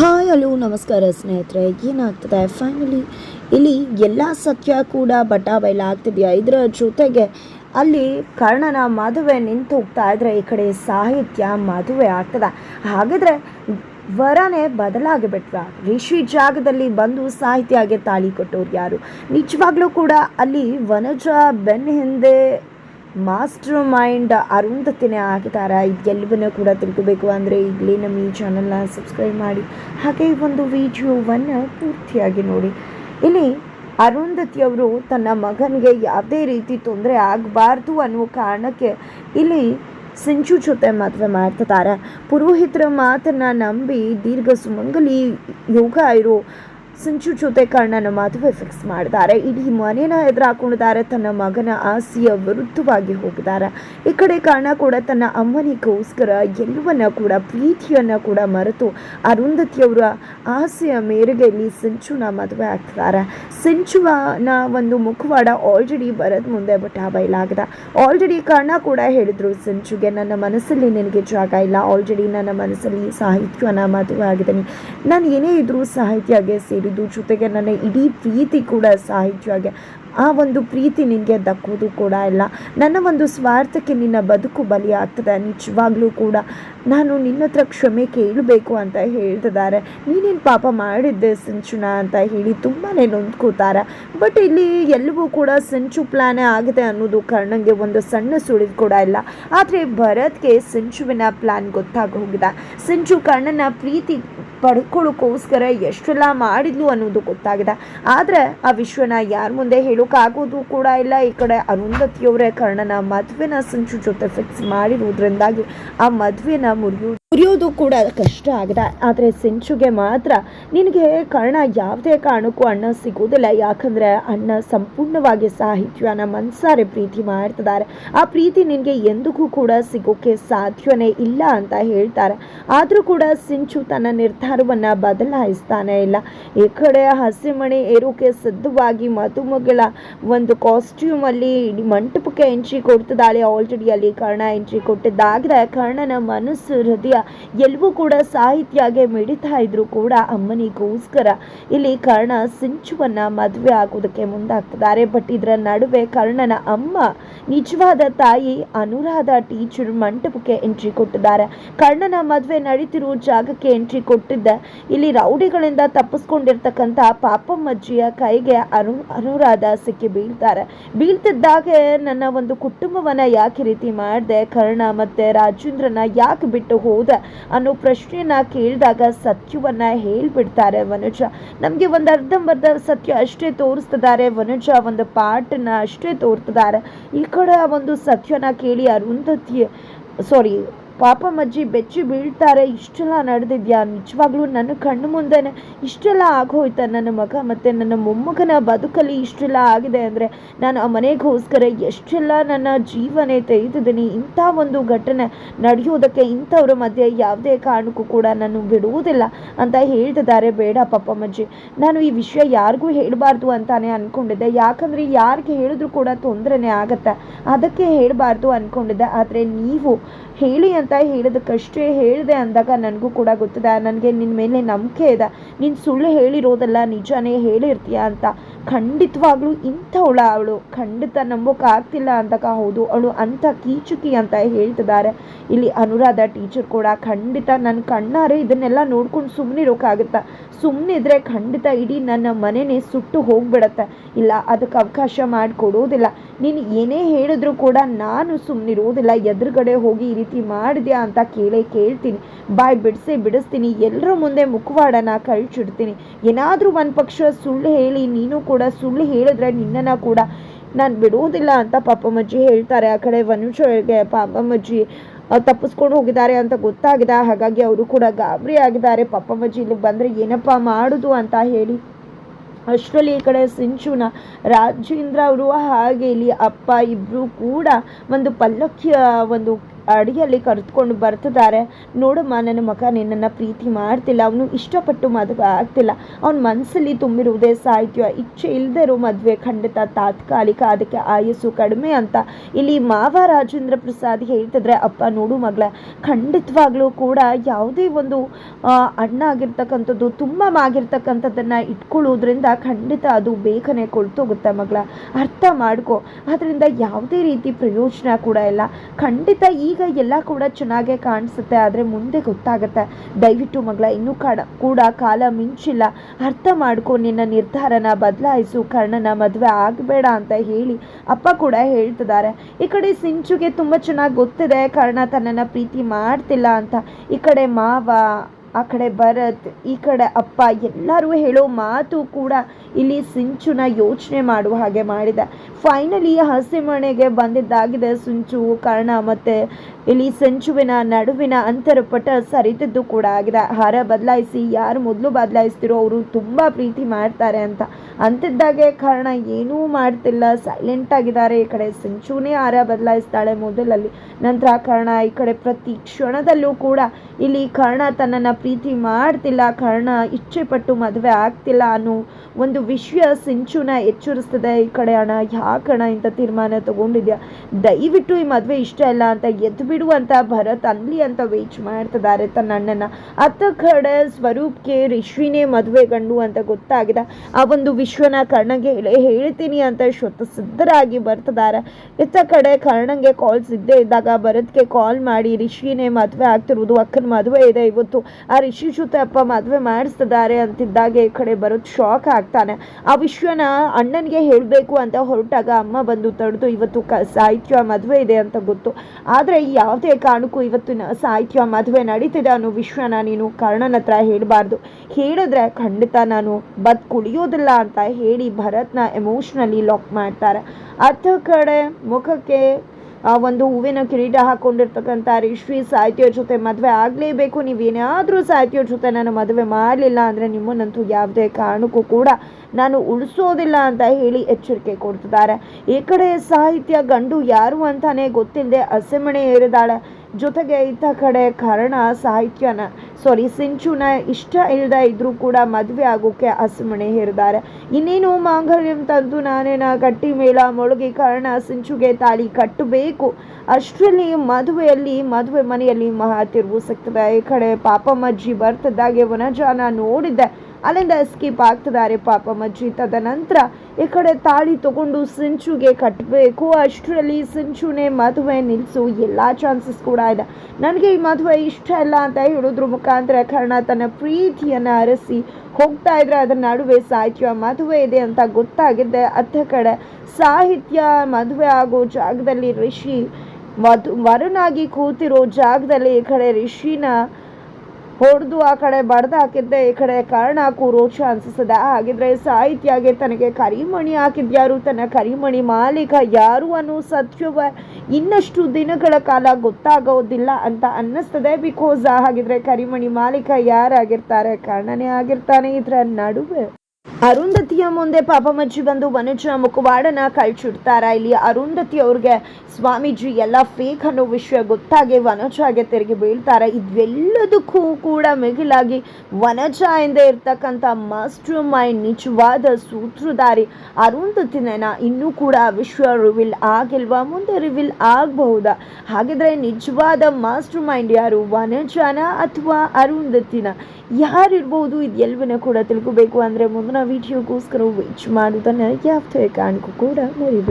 Hi, hello, ನಮಸ್ಕಾರ ಸ್ನೇಹಿತರೆ. ಏನಾಗ್ತದೆ? ಫೈನಲಿ ಇಲ್ಲಿ ಎಲ್ಲ ಸತ್ಯ ಕೂಡ ಬಟಾ ಬಯಲಾಗ್ತಿದೆಯಾ ಇದರ ಜೊತೆಗೆ ಅಲ್ಲಿ ಕರ್ಣನ ಮದುವೆ ನಿಂತು ಹೋಗ್ತಾ ಇದ್ರೆ ಈ ಕಡೆ ಸಾಹಿತ್ಯ ಮದುವೆ ಆಗ್ತದ. ಹಾಗಿದ್ರೆ ವರನೇ ಬದಲಾಗಿ ಬಿಟ್ರ ರಿಷಿ ಜಾಗದಲ್ಲಿ ಬಂದು ಸಾಹಿತ್ಯಗೆ ತಾಳಿ ಕೊಟ್ಟವ್ರು ಯಾರು? ನಿಜವಾಗ್ಲೂ ಕೂಡ ಅಲ್ಲಿ ವನಜ ಬೆನ್ನ ಹಿಂದೆ ಮಾಸ್ಟರ್ ಮೈಂಡ್ ಅರುಂಧತಿನೇ ಆಗಿದ್ದಾರೆ ಇದೆಲ್ಲವನ್ನ ಕೂಡ ತಿಳ್ಕೋಬೇಕು ಅಂದರೆ ಈಗಲೇ ನಮ್ಮ ಈ ಚಾನಲ್ನ ಸಬ್ಸ್ಕ್ರೈಬ್ ಮಾಡಿ. ಹಾಗೆ ಈ ಒಂದು ವಿಡಿಯೋವನ್ನು ಪೂರ್ತಿಯಾಗಿ ನೋಡಿ. ಇಲ್ಲಿ ಅರುಂಧತಿಯವರು ತನ್ನ ಮಗನಿಗೆ ಯಾವುದೇ ರೀತಿ ತೊಂದರೆ ಆಗಬಾರ್ದು ಅನ್ನುವ ಕಾರಣಕ್ಕೆ ಇಲ್ಲಿ ಸಿಂಚು ಜೊತೆ ಮದುವೆ ಮಾಡ್ತಿದ್ದಾರೆ ಪುರೋಹಿತರ ಮಾತನ್ನು ನಂಬಿ ದೀರ್ಘ ಸುಮಂಗಲಿ ಯೋಗ ಇರೋ ಸಿಂಚು ಜೊತೆ ಕರ್ಣನ ಮದುವೆ ಫಿಕ್ಸ್ ಮಾಡಿದ್ದಾರೆ. ಇಡೀ ಮನೆನ ಎದುರಾಕೊಂಡಿದ್ದಾರೆ. ತನ್ನ ಮಗನ ಆಸೆಯ ವಿರುದ್ಧವಾಗಿ ಹೋಗಿದ್ದಾರೆ. ಈ ಕಡೆ ಕರ್ಣ ಕೂಡ ತನ್ನ ಅಮ್ಮನಿಗೋಸ್ಕರ ಎಲ್ಲವನ್ನ ಕೂಡ, ಪ್ರೀತಿಯನ್ನ ಕೂಡ ಮರೆತು ಅರುಂಧತಿಯವರ ಆಸೆಯ ಮೇರೆಗೆ ಇಲ್ಲಿ ಸಂಚುನ ಮದುವೆ ಆಗ್ತಿದ್ದಾರೆ. ಸಂಚುವನ ಒಂದು ಮುಖವಾಡ ಆಲ್ರೆಡಿ ಬರದ ಮುಂದೆ ಬಟ್ಟ ಬಯಲಾಗಿದೆ. ಆಲ್ರೆಡಿ ಕರ್ಣ ಕೂಡ ಹೇಳಿದ್ರು ಸಂಚುಗೆ, ನನ್ನ ಮನಸ್ಸಲ್ಲಿ ನಿನಗೆ ಜಾಗ ಇಲ್ಲ. ಆಲ್ರೆಡಿ ನನ್ನ ಮನಸ್ಸಲ್ಲಿ ಸಾಹಿತ್ಯನ ಮದುವೆ ಆಗಿದ್ದೀನಿ. ನಾನು ಏನೇ ಇದ್ರೂ ಸಾಹಿತ್ಯಗೆ ಸೇರಿದ್ದು ಜೊತೆಗೆ ನನ್ನ ಇಡೀ ಪ್ರೀತಿ ಕೂಡ ಸಾಹಿತ್ಯಗೆ ಆ ಒಂದು ಪ್ರೀತಿ ನಿನಗೆ ದಕ್ಕೋದು ಕೂಡ ಇಲ್ಲ. ನನ್ನ ಒಂದು ಸ್ವಾರ್ಥಕ್ಕೆ ನಿನ್ನ ಬದುಕು ಬಲಿ ಆಗ್ತದೆ ನಿಜವಾಗ್ಲೂ ಕೂಡ ನಾನು ನಿನ್ನ ಹತ್ರ ಕ್ಷಮೆ ಕೇಳಬೇಕು ಅಂತ ಹೇಳ್ತಿದ್ದಾರೆ. ನೀನೇನು ಪಾಪ ಮಾಡಿದ್ದೆ ಸಿಂಚುನ ಅಂತ ಹೇಳಿ ತುಂಬಾ ನೊಂದ್ಕೋತಾರೆ ಬಟ್ ಇಲ್ಲಿ ಎಲ್ಲವೂ ಕೂಡ ಸಿಂಚು ಪ್ಲಾನೇ ಆಗಿದೆ ಅನ್ನೋದು ಕರ್ಣಂಗೆ ಒಂದು ಸಣ್ಣ ಸುಳಿದು ಕೂಡ ಇಲ್ಲ. ಆದರೆ ಭರತ್ಗೆ ಸಿಂಚುವಿನ ಪ್ಲಾನ್ ಗೊತ್ತಾಗಿ ಹೋಗಿದೆ. ಸಿಂಚು ಕರ್ಣನ ಪ್ರೀತಿ ಪಡ್ಕೊಳ್ಳೋಕ್ಕೋಸ್ಕರ ಎಷ್ಟೆಲ್ಲ ಮಾಡಿದ್ಲು ಅನ್ನೋದು ಗೊತ್ತಾಗಿದೆ. ಆದರೆ ಆ ವಿಶ್ವನ ಯಾರ ಮುಂದೆ ಹೇಳೋಕ್ಕಾಗೋದು ಕೂಡ ಇಲ್ಲ. ಈ ಕಡೆ ಅರುಂಧತಿಯವರೇ ಕರ್ಣನ ಮದುವೆನ ಸಂಚು ಜೊತೆ ಫಿಕ್ಸ್ ಮಾಡಿರುವುದರಿಂದಾಗಿ ಆ ಮದುವೆನ ಮುರಿಯೋದು ಮುರಿಯೋದು ಕೂಡ ಕಷ್ಟ ಆಗಿದೆ. ಆದರೆ ಸಿಂಚುಗೆ ಮಾತ್ರ ನಿನಗೆ ಕರ್ಣ ಯಾವುದೇ ಕಾರಣಕ್ಕೂ ಅಣ್ಣ ಸಿಗೋದಿಲ್ಲ ಯಾಕಂದರೆ ಅಣ್ಣ ಸಂಪೂರ್ಣವಾಗಿ ಸಾಹಿತ್ಯನ ಮನ್ಸಾರೆ ಪ್ರೀತಿ ಮಾಡ್ತಿದ್ದಾರೆ. ಆ ಪ್ರೀತಿ ನಿನಗೆ ಎಂದಿಗೂ ಕೂಡ ಸಿಗೋಕ್ಕೆ ಸಾಧ್ಯವೇ ಇಲ್ಲ ಅಂತ ಹೇಳ್ತಾರೆ. ಆದರೂ ಕೂಡ ಸಿಂಚು ತನ್ನ ನಿರ್ಧಾರವನ್ನು ಬದಲಾಯಿಸ್ತಾನೆ ಇಲ್ಲ. ಈ ಕಡೆ ಹಸಿಮಣಿ ಏರೋಕೆ ಸಿದ್ಧವಾಗಿ ಮದುಮಗಳ ಒಂದು ಕಾಸ್ಟ್ಯೂಮಲ್ಲಿ ಮಂಟಪಕ್ಕೆ ಎಂಟ್ರಿ ಕೊಡ್ತಿದ್ದಾಳೆ. ಆಲ್ರೆಡಿ ಅಲ್ಲಿ ಕರ್ಣ ಎಂಟ್ರಿ ಕೊಟ್ಟಿದ್ದಾಗಿದೆ. ಕರ್ಣನ ಮನಸ್ಸು ಹೃದಯ ಎಲ್ಲವೂ ಕೂಡ ಸಾಹಿತ್ಯಗೆ ಮಿಡಿತಾ ಇದ್ರು ಕೂಡ ಅಮ್ಮನಿಗೋಸ್ಕರ ಇಲ್ಲಿ ಕರ್ಣ ಸಿಂಚುವನ್ನ ಮದುವೆ ಆಗೋದಕ್ಕೆ ಮುಂದಾಗ್ತಿದ್ದಾರೆ. ಬಟ್ ಇದರ ನಡುವೆ ಕರ್ಣನ ಅಮ್ಮ, ನಿಜವಾದ ತಾಯಿ ಅನುರಾಧ ಟೀಚರ್ ಮಂಟಪಕ್ಕೆ ಎಂಟ್ರಿ ಕೊಟ್ಟಿದ್ದಾರೆ. ಕರ್ಣನ ಮದುವೆ ನಡೀತಿರೋ ಜಾಗಕ್ಕೆ ಎಂಟ್ರಿ ಕೊಟ್ಟಿದ್ದ ಇಲ್ಲಿ ರೌಡಿಗಳಿಂದ ತಪ್ಪಿಸ್ಕೊಂಡಿರ್ತಕ್ಕಂಥ ಪಾಪಮ್ಮಜ್ಜಿಯ ಕೈಗೆ ಅನು, ಅನುರಾಧ ಸಿಕ್ಕಿ ಬೀಳ್ತಾರೆ. ಬೀಳ್ತಿದ್ದಾಗೆ ನನ್ನ ಒಂದು ಕುಟುಂಬವನ್ನ ಯಾಕೆ ರೀತಿ ಮಾಡಿದೆ? ಕರ್ಣ ಮತ್ತೆ ರಾಜೇಂದ್ರನ ಯಾಕೆ ಬಿಟ್ಟು ಹೋದ ಅನ್ನೋ ಪ್ರಶ್ನೆಯನ್ನ ಕೇಳಿದಾಗ ಸತ್ಯವನ್ನ ಹೇಳ್ಬಿಡ್ತಾರೆ ವನುಜ. ನಮಗೆ ಒಂದು ಅರ್ಧಂಬರ್ಧ ಸತ್ಯ ಅಷ್ಟೇ ತೋರಿಸ್ತಿದ್ದಾರೆ ವನುಜ. ಒಂದು ಪಾಠನ ಅಷ್ಟೇ ತೋರ್ತಿದ್ದಾರೆ ಈ ಕಡೆ ಒಂದು ಸತ್ಯನ ಕೇಳಿ ಅರುಂಧತಿ ಸಾರಿ ಪಾಪಮ್ಮಜ್ಜಿ ಬೆಚ್ಚಿ ಬೀಳ್ತಾರೆ, ಇಷ್ಟೆಲ್ಲ ನಡೆದಿದ್ಯಾ? ನಿಜವಾಗ್ಲೂ ನನ್ನ ಕಣ್ಣು ಮುಂದೆನೆ ಇಷ್ಟೆಲ್ಲ ಆಗೋಯ್ತಾ? ನನ್ನ ಮಗ ಮತ್ತು ನನ್ನ ಮೊಮ್ಮಗನ ಬದುಕಲ್ಲಿ ಇಷ್ಟೆಲ್ಲ ಆಗಿದೆ ಅಂದರೆ ನಾನು ಆ ಮನೆಗೋಸ್ಕರ ಎಷ್ಟೆಲ್ಲ ನನ್ನ ಜೀವನ ತೆಗೆದಿದ್ದೀನಿ. ಇಂಥ ಒಂದು ಘಟನೆ ನಡೆಯೋದಕ್ಕೆ ಇಂಥವ್ರ ಮಧ್ಯೆ ಯಾವುದೇ ಕಾರಣಕ್ಕೂ ಕೂಡ ನಾನು ಬಿಡುವುದಿಲ್ಲ ಅಂತ ಹೇಳ್ತಿದ್ದಾರೆ. ಬೇಡ ಪಾಪಮ್ಮಜ್ಜಿ ನಾನು ಈ ವಿಷಯ ಯಾರಿಗೂ ಹೇಳಬಾರ್ದು ಅಂತಾನೆ ಅಂದ್ಕೊಂಡಿದ್ದೆ ಯಾಕಂದರೆ ಯಾರಿಗೆ ಹೇಳಿದ್ರು ಕೂಡ ತೊಂದರೆನೇ ಆಗತ್ತೆ. ಅದಕ್ಕೆ ಹೇಳಬಾರ್ದು ಅಂದ್ಕೊಂಡಿದ್ದೆ ಆದರೆ ನೀವು ಹೇಳಿ ಅಂತ ಹೇಳೋದಕ್ಕಷ್ಟೇ ಹೇಳಿದೆ ಅಂದಾಗ ನನಗೂ ಕೂಡ ಗೊತ್ತಿದೆ, ನನಗೆ ನಿನ್ನ ಮೇಲೆ ನಂಬಿಕೆ ಇದೆ, ನೀನು ಸುಳ್ಳು ಹೇಳಿರೋದಲ್ಲ ನಿಜಾನೇ ಹೇಳಿರ್ತೀಯ ಅಂತ. ಖಂಡಿತವಾಗ್ಲೂ ಇಂಥವಳ ಅವಳು. ಖಂಡಿತ ನಂಬೋಕ್ಕಾಗ್ತಿಲ್ಲ ಅಂತ ಹೌದು. ಅವಳು ಅಂಥ ಕೀಚುಕಿ ಅಂತ ಹೇಳ್ತಿದ್ದಾರೆ. ಇಲ್ಲಿ ಅನುರಾಧ ಟೀಚರ್ ಕೂಡ ಖಂಡಿತ ನನ್ನ ಕಣ್ಣಾರೆ ಇದನ್ನೆಲ್ಲ ನೋಡ್ಕೊಂಡು ಸುಮ್ಮನಿರೋಕ್ಕಾಗುತ್ತಾ ಸುಮ್ಮನಿದ್ರೆ ಖಂಡಿತ ಇಡೀ ನನ್ನ ಮನೆನೇ ಸುಟ್ಟು ಹೋಗ್ಬಿಡತ್ತೆ. ಇಲ್ಲ, ಅದಕ್ಕೆ ಅವಕಾಶ ಮಾಡಿಕೊಡೋದಿಲ್ಲ. ನೀನು ಏನೇ ಹೇಳಿದ್ರು ಕೂಡ ನಾನು ಸುಮ್ಮನಿರೋದಿಲ್ಲ ಎದುರುಗಡೆ ಹೋಗಿ ಈ ರೀತಿ ಮಾಡಿದ್ಯಾ ಅಂತ ಕೇಳೇ ಕೇಳ್ತೀನಿ. ಬಾಯ್ ಬಿಡಿಸಿ ಬಿಡಿಸ್ತೀನಿ. ಎಲ್ಲರ ಮುಂದೆ ಮುಖವಾಡನ ಕಳ್ಚಿಡ್ತೀನಿ. ಏನಾದರೂ ಒಂದು ಪಕ್ಷ ಸುಳ್ಳು ಹೇಳಿ ನೀನು ಕೂಡ ಸುಳ್ಳು ಹೇಳಿದ್ರೆ ನಿನ್ನನ್ನು ಕೂಡ ನಾನು ಬಿಡುವುದಿಲ್ಲ ಅಂತ ಪಾಪಮ್ಮಜ್ಜಿ ಹೇಳ್ತಾರೆ. ಆ ಕಡೆ ವನುಷಗೆ ಪಾಪಮ್ಮಜ್ಜಿ ತಪ್ಪಿಸ್ಕೊಂಡು ಹೋಗಿದ್ದಾರೆ ಅಂತ ಗೊತ್ತಾಗಿದೆ. ಹಾಗಾಗಿ ಅವರು ಕೂಡ ಗಾಬರಿ ಆಗಿದ್ದಾರೆ. ಪಾಪಮ್ಮಜ್ಜಿ ಇಲ್ಲಿ ಬಂದರೆ ಏನಪ್ಪ ಮಾಡುದು ಅಂತ ಹೇಳಿ ಅಷ್ಟರಲ್ಲಿ ಈ ಕಡೆ ಸಿಂಚುನ ರಾಜೇಂದ್ರ ಅವರು ಹಾಗೆ ಇಲ್ಲಿ ಅಪ್ಪ ಇಬ್ಬರು ಕೂಡ ಒಂದು ಪಲ್ಲಕ್ಕಿಯ ಒಂದು ಅಡಿಯಲ್ಲಿ ಕರೆದುಕೊಂಡು ಬರ್ತಿದ್ದಾರೆ ನೋಡಮ್ಮ, ನನ್ನ ಮಗ ನಿನ್ನನ್ನು ಪ್ರೀತಿ ಮಾಡ್ತಿಲ್ಲ. ಅವನು ಇಷ್ಟಪಟ್ಟು ಮದುವೆ ಆಗ್ತಿಲ್ಲ. ಅವನ ಮನಸ್ಸಲ್ಲಿ ತುಂಬಿರುವುದೇ ಸಾಹಿತ್ಯ. ಇಚ್ಛೆ ಇಲ್ಲದೆ ಇರೋ ಮದುವೆ ಖಂಡಿತ ತಾತ್ಕಾಲಿಕ. ಅದಕ್ಕೆ ಆಯಸ್ಸು ಕಡಿಮೆ ಅಂತ ಇಲ್ಲಿ ಮಾವ ರಾಜೇಂದ್ರ ಪ್ರಸಾದ್ ಹೇಳ್ತಿದ್ರೆ, ಅಪ್ಪ, ನೋಡು ಮಗಳ, ಖಂಡಿತವಾಗ್ಲೂ ಕೂಡ ಯಾವುದೇ ಒಂದು ಅಣ್ಣ ಆಗಿರ್ತಕ್ಕಂಥದ್ದು, ತುಂಬ ಮಾಗಿರ್ತಕ್ಕಂಥದ್ದನ್ನ ಇಟ್ಕೊಳ್ಳೋದ್ರಿಂದ ಖಂಡಿತ ಅದು ಬೇಗನೆ ಕೊಳ್ತೋಗುತ್ತೆ ಮಗಳ. ಅರ್ಥ ಮಾಡ್ಕೊ. ಅದರಿಂದ ಯಾವುದೇ ರೀತಿ ಪ್ರಯೋಜನ ಕೂಡ ಇಲ್ಲ. ಖಂಡಿತ ಈಗ ಎಲ್ಲ ಕೂಡ ಚೆನ್ನಾಗೇ ಕಾಣಿಸುತ್ತೆ, ಆದರೆ ಮುಂದೆ ಗೊತ್ತಾಗುತ್ತೆ. ದಯವಿಟ್ಟು ಮಗಳ, ಇನ್ನೂ ಕಾಡ, ಕೂಡ ಕಾಲ ಮಿಂಚಿಲ್ಲ. ಅರ್ಥ ಮಾಡ್ಕೊ, ನಿನ್ನ ನಿರ್ಧಾರನ ಬದಲಾಯಿಸು. ಕರ್ಣನ ಮದುವೆ ಆಗಬೇಡ ಅಂತ ಹೇಳಿ ಅಪ್ಪ ಕೂಡ ಹೇಳ್ತಿದ್ದಾರೆ. ಈ ಕಡೆ ಸಿಂಚುಗೆ ತುಂಬ ಚೆನ್ನಾಗಿ ಗೊತ್ತಿದೆ, ಕರ್ಣ ತನ್ನನ್ನು ಪ್ರೀತಿ ಮಾಡ್ತಿಲ್ಲ ಅಂತ. ಈ ಕಡೆ ಮಾವ, ಆ ಕಡೆ ಭರತ್, ಈ ಕಡೆ ಅಪ್ಪ, ಎಲ್ಲರೂ ಹೇಳೋ ಮಾತು ಕೂಡ ಇಲ್ಲಿ ಸಿಂಚುನ ಯೋಚನೆ ಮಾಡುವ ಹಾಗೆ ಮಾಡಿದೆ. ಫೈನಲಿ ಹಸಿಮಣೆಗೆ ಬಂದಿದ್ದಾಗಿದೆ ಸಿಂಚು. ಕರ್ಣ ಮತ್ತು ಇಲ್ಲಿ ಸಂಚುವಿನ ನಡುವಿನ ಅಂತರಪಟ ಸರಿತದ್ದು ಕೂಡ ಆಗಿದೆ. ಹಾರ ಬದಲಾಯಿಸಿ, ಯಾರು ಮೊದಲು ಬದಲಾಯಿಸ್ತಿರೋ ಅವರು ತುಂಬ ಪ್ರೀತಿ ಮಾಡ್ತಾರೆ ಅಂತ. ಅಂತಿದ್ದಾಗೆ ಕಾರಣ ಏನೂ ಮಾಡ್ತಿಲ್ಲ. ಸೈಲೆಂಟ್ ಆಗಿದ್ದಾರೆ. ಈ ಕಡೆ ಸಿಂಚುನೇ ಹಾರ ಬದಲಾಯಿಸ್ತಾಳೆ ಮೊದಲಲ್ಲಿ. ನಂತರ ಕರ್ಣ ಈ ಕಡೆ ಪ್ರತಿ ಕ್ಷಣದಲ್ಲೂ ಕೂಡ ಇಲ್ಲಿ ಕರ್ಣ ತನ್ನನ್ನು ಪ್ರೀತಿ ಮಾಡ್ತಿಲ್ಲ. ಕರ್ಣ ಇಚ್ಛೆಪಟ್ಟು ಮದುವೆ ಆಗ್ತಿಲ್ಲ ಅನ್ನೋ ಒಂದು ವಿಷಯ ಸಿಂಚುನ ಎಚ್ಚರಿಸ್ತದೆ. ಈ ಕಡೆ ಅಣ್ಣ ಯಾಕಣ ಇಂಥ ತೀರ್ಮಾನ ತಗೊಂಡಿದ್ಯಾ? ದಯವಿಟ್ಟು ಈ ಮದುವೆ ಇಷ್ಟ ಇಲ್ಲ ಅಂತ ಎದ್ದು ಬಿಡು ಅಂತ ಭರತ್ ಅನ್ಲಿ ಅಂತ ವೇಚ್ ಮಾಡ್ತಿದ್ದಾರೆ ತನ್ನ ಅಣ್ಣನ. ಅತ್ತ ಕಡೆ ಸ್ವರೂಪ್ಗೆ ರಿಶ್ವಿನೇ ಮದುವೆ ಗಂಡು ಅಂತ ಗೊತ್ತಾಗಿದೆ. ಆ ಒಂದು ವಿಶ್ವನ ಕರ್ಣಗೆ ಹೇಳಿ, ಹೇಳ್ತೀನಿ ಅಂತ ಶ್ವತ ಸಿದ್ಧರಾಗಿ ಬರ್ತಿದ್ದಾರೆ. ಇತ್ತ ಕಡೆ ಕರ್ಣಂಗೆ ಕಾಲ್ ಸಿದ್ಧೇ ಇದ್ದಾಗ ಭರತ್ಗೆ ಕಾಲ್ ಮಾಡಿ, ರಿಷಿನೇ ಮದುವೆ ಆಗ್ತಿರುವುದು ಅಕ್ಕನ ಮದುವೆ ಇದೆ ಇವತ್ತು. ಆ ರಿಷಿ ಜೊತೆ ಅಪ್ಪ ಮದುವೆ ಮಾಡಿಸ್ತಿದ್ದಾರೆ ಅಂತಿದ್ದಾಗೆ ಈ ಕಡೆ ಭರತ್ ಶಾಕ್ ಆಗ್ತಾನೆ. ಆ ವಿಶ್ವನ ಅಣ್ಣನಿಗೆ ಹೇಳಬೇಕು ಅಂತ ಹೊರಟಾಗ ಅಮ್ಮ ಬಂದು ತಡೆದು, ಇವತ್ತು ಕ, ಸಾಹಿತ್ಯ ಮದುವೆ ಇದೆ ಅಂತ ಗೊತ್ತು. ಆದರೆ ಯಾವುದೇ ಕಾರಣಕ್ಕೂ ಇವತ್ತಿನ ಸಾಹಿತ್ಯ ಮದುವೆ ನಡೀತಿದೆ ಅನ್ನೋ ವಿಶ್ವನ ನೀನು ಕರ್ಣನ ಹತ್ರ ಹೇಳಬಾರ್ದು. ಹೇಳಿದ್ರೆ ಖಂಡಿತ ನಾನು ಬದ್ ಕುಳಿಯೋದಿಲ್ಲ ಅಂತ ಹೇಳಿ ಭರತ್ನ ಎಮೋಷನಲಿ ಲಾಕ್ ಮಾಡ್ತಾರೆ. ಅತ್ತ ಕಡೆ ಮುಖಕ್ಕೆ ಆ ಒಂದು ಹೂವಿನ ಕಿರೀಟ ಹಾಕೊಂಡಿರ್ತಕ್ಕಂಥ ರಿಶ್ವಿ ಸಾಹಿತ್ಯ ಜೊತೆ ಮದುವೆ ಆಗಲೇಬೇಕು. ನೀವು ಏನಾದರೂ ಸಾಹಿತ್ಯ ಜೊತೆ ನಾನು ಮದುವೆ ಮಾಡಲಿಲ್ಲ ಅಂದರೆ ನಿಮ್ಮನ್ನಂತೂ ಯಾವುದೇ ಕಾರಣಕ್ಕೂ ಕೂಡ ನಾನು ಉಳಿಸೋದಿಲ್ಲ ಅಂತ ಹೇಳಿ ಎಚ್ಚರಿಕೆ ಕೊಡ್ತಿದ್ದಾರೆ. ಈ ಕಡೆ ಸಾಹಿತ್ಯ ಗಂಡು ಯಾರು ಅಂತಾನೆ ಗೊತ್ತಿಲ್ಲದೆ ಹಸೆಮಣೆ ಏರಿದಾಳೆ. ಜೊತೆಗೆ ಇತ್ತ ಕಡೆ ಕಾರಣ ಸಾಹಿತ್ಯನ ಸಾರಿ ಸಿಂಚುನ ಇಷ್ಟ ಇಲ್ಲದೆ ಇದ್ರೂ ಕೂಡ ಮದುವೆ ಆಗೋಕೆ ಹಸುಮಣೆ ಹೇರಿದ್ದಾರೆ. ಇನ್ನೇನು ಮಾಂಗಲ್ಯಂ ತಂದು ನಾನೇನ ಗಟ್ಟಿ ಮೇಳ ಮೊಳಗಿ ಕಾರಣ ಸಿಂಚುಗೆ ತಾಳಿ ಕಟ್ಟಬೇಕು. ಅಷ್ಟರಲ್ಲಿ ಮದುವೆಯಲ್ಲಿ, ಮದುವೆ ಮನೆಯಲ್ಲಿ ಮಹಾ ತಿರುವು ಸಿಗ್ತದೆ ಈ ಕಡೆ ಪಾಪಮ್ಮಜ್ಜಿ ಬರ್ತಿದ್ದಾಗೆ ವನಜಾನ ನೋಡಿದ್ದೆ ಅಲ್ಲಿಂದ ಸ್ಕಿಪ್ ಆಗ್ತಿದ್ದಾರೆ. ಪಾಪ ಮಜ್ಜಿ ತದನಂತರ ಈ ಕಡೆ ತಾಳಿ ತಗೊಂಡು ಸಿಂಚುಗೆ ಕಟ್ಟಬೇಕು ಅಷ್ಟರಲ್ಲಿ ಸಿಂಚುನೇ ಮದುವೆ ನಿಲ್ಲಿಸು ಎಲ್ಲ ಚಾನ್ಸಸ್ ಕೂಡ ಇದೆ. ನನಗೆ ಈ ಮದುವೆ ಇಷ್ಟ ಇಲ್ಲ ಅಂತ ಹೇಳೋದ್ರ. ಮುಖಾಂತರ ಕರ್ಣ ತನ್ನ ಪ್ರೀತಿಯನ್ನು ಅರಸಿ ಹೋಗ್ತಾ ಇದ್ರೆ ಅದರ ನಡುವೆ ಸಾಹಿತ್ಯ ಮದುವೆ ಇದೆ ಅಂತ ಗೊತ್ತಾಗಿದ್ದೆ ಅತ್ತ ಕಡೆ ಸಾಹಿತ್ಯ ಮದುವೆ ಆಗೋ ಜಾಗದಲ್ಲಿ ರಿಷಿ ಮಧು ವರುಣಾಗಿ ಕೂತಿರೋ ಜಾಗದಲ್ಲಿ ಈ ಕಡೆ ರಿಷಿನ ಹೊಡೆದು ಆ ಕಡೆ ಬಡ್ದು ಹಾಕಿದ್ದೆ, ಈ ಕಡೆ ಕಾರಣ ಕೂರೋ ಚಾನ್ಸಸ್ ಅನ್ಸಿಸದ ಹಾಗಿದ್ರೆ ಸಾಹಿತ್ಯಾಗೆ ತನಗೆ ಕರಿಮಣಿ ಹಾಕಿದ್ಯಾರು? ತನ್ನ ಕರಿಮಣಿ ಮಾಲೀಕ ಯಾರು ಅನ್ನೋ ಸತ್ಯವ ಇನ್ನಷ್ಟು ದಿನಗಳ ಕಾಲ ಗೊತ್ತಾಗೋದಿಲ್ಲ ಅಂತ ಅನ್ನಿಸ್ತದೆ ಬಿಕಾಸ್ ಹಾಗಿದ್ರೆ ಕರಿಮಣಿ ಮಾಲೀಕ ಯಾರಾಗಿರ್ತಾರೆ? ಕರ್ಣನೇ ಆಗಿರ್ತಾನೆ ಇದರ ನಡುವೆ. ಅರುಂಧತಿಯ ಮುಂದೆ ಪಾಪಮಜ್ಜಿ ಬಂದು ಮನುಜ ಮುಖವಾಡನ ಕಳ್ಚಿಡ್ತಾರ? ಇಲ್ಲಿ ಅರುಂಧತಿ ಅವ್ರಿಗೆ ಸ್ವಾಮೀಜಿ ಎಲ್ಲ ಫೇಕ್ ಅನ್ನೋ ವಿಷಯ ಗೊತ್ತಾಗಿ ವನಜಾಗೆ ತಿರುಗಿ ಬೀಳ್ತಾರೆ? ಇದೆಲ್ಲದಕ್ಕೂ ಕೂಡ ಮಿಗಿಲಾಗಿ ವನಜ ಎಂದೇ ಇರ್ತಕ್ಕಂಥ ಮಾಸ್ಟರ್ ಮೈಂಡ್ ನಿಜವಾದ ಸೂತ್ರಧಾರಿ ಅರುಂಧತಿನ ಇನ್ನೂ ಕೂಡ ವಿಶ್ವ ರಿವಿಲ್ ಆಗಿಲ್ವಾ? ಮುಂದೆ ರಿವಿಲ್ ಆಗಬಹುದಾ? ಹಾಗಿದ್ರೆ ನಿಜವಾದ ಮಾಸ್ಟರ್ ಮೈಂಡ್ ಯಾರು? ವನಜನ ಅಥವಾ ಅರುಂಧತಿನ? ಯಾರಿರ್ಬೋದು? ಇದೆಲ್ಲವನ್ನ ಕೂಡ ತಿಳ್ಕೋಬೇಕು ಅಂದರೆ ಮುಂದಿನ ವಿಡಿಯೋಗೋಸ್ಕರ ವೆಚ್ ಮಾಡೋದನ್ನು ಯಾವುದೇ ಕಾರಣಕ್ಕೂ ಕೂಡ ಮರಿಬೇಡಿ